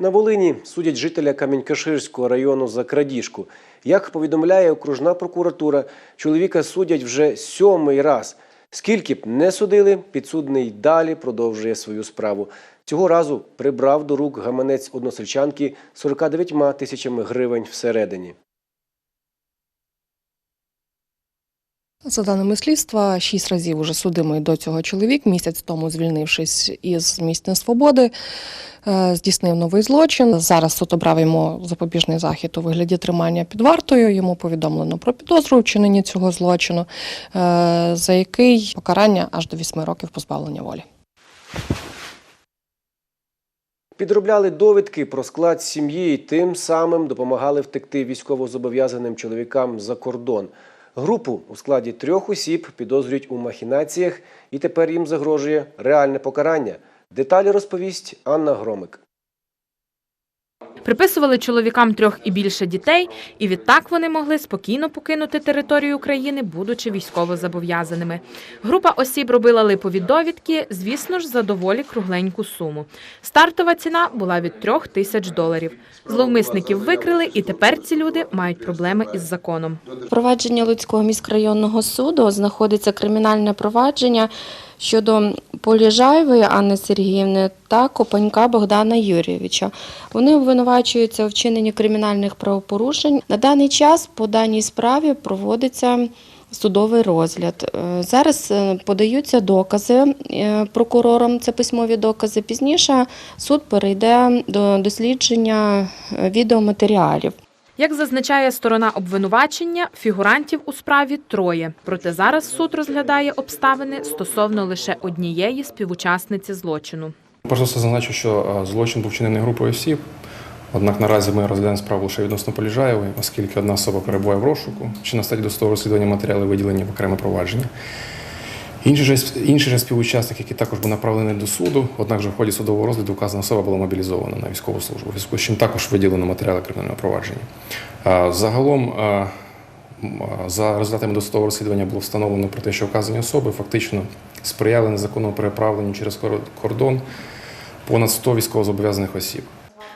На Волині судять жителя Камінь-Каширського району за крадіжку. Як повідомляє окружна прокуратура, чоловіка судять вже сьомий раз. Скільки б не судили, підсудний далі продовжує свою справу. Цього разу прибрав до рук гаманець односельчанки 49 тисячами гривень всередині. За даними слідства, шість разів уже судимий до цього чоловік, місяць тому звільнившись із місць несвободи, е, здійснив новий злочин. Зараз суд обрав йому запобіжний захід у вигляді тримання під вартою. Йому повідомлено про підозру у вчиненні цього злочину, е, за який покарання аж до вісьми років позбавлення волі. Підробляли довідки про склад сім'ї і тим самим допомагали втекти військовозобов'язаним чоловікам за кордон. Групу у складі трьох осіб підозрюють у махінаціях, і тепер їм загрожує реальне покарання. Деталі розповість Анна Громик. Приписували чоловікам трьох і більше дітей, і відтак вони могли спокійно покинути територію України, будучи військовозобов'язаними. Група осіб робила липові довідки, звісно ж, за доволі кругленьку суму. Стартова ціна була від трьох тисяч доларів. Зловмисників викрили, і тепер ці люди мають проблеми із законом. Провадження Луцького міськрайонного суду знаходиться кримінальне провадження щодо Поліжаєвої Анни Сергіївни та Копанька Богдана Юрійовича. Вони обвинувачуються у вчиненні кримінальних правопорушень. На даний час по даній справі проводиться судовий розгляд. Е, Зараз е, подаються докази е, прокурором, це письмові докази. Пізніше суд перейде до дослідження відеоматеріалів. Як зазначає сторона обвинувачення, фігурантів у справі троє. Проте зараз суд розглядає обставини стосовно лише однієї співучасниці злочину. Все зазначу, що е, злочин був вчинений групою осіб. Однак наразі ми розглядаємо справу лише відносно Поліжаєвої, оскільки одна особа перебуває в розшуку, чи на стадії досудового розслідування матеріали виділені в окреме провадження. Інший же, інший же співучасник, який також був направлений до суду, однак же в ході судового розгляду вказана особа була мобілізована на військову службу, з чим також виділено матеріали кримінального провадження. Загалом, за результатами досудового розслідування було встановлено про те, що вказані особи фактично сприяли незаконному переправленню через кордон понад 100 військовозобов'язаних осіб.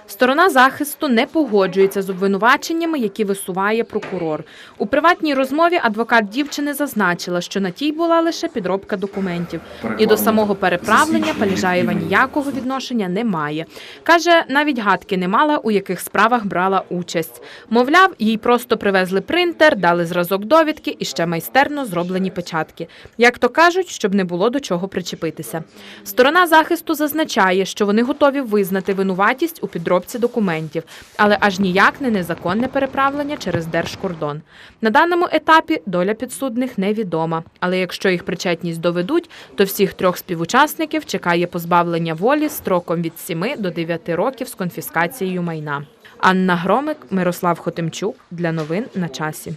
Сторона захисту не погоджується з обвинуваченнями, які висуває прокурор. У приватній розмові адвокат дівчини зазначила, що на тій була лише підробка документів. І до самого переправлення Паліжаєва ніякого відношення не має. Каже, навіть гадки не мала, у яких справах брала участь. Мовляв, їй просто привезли принтер, дали зразок довідки і ще майстерно зроблені печатки. Як то кажуть, щоб не було до чого причепитися. Сторона захисту зазначає, що вони готові визнати винуватість у підробці документів, але аж ніяк не незаконне переправлення через держкордон. На даному етапі доля підсудних невідома. Але якщо їх причетність доведуть, то всіх трьох співучасників чекає позбавлення волі строком від 7 до 9 років з конфіскацією майна. Анна Громик, Мирослав Хотимчук для новин на часі.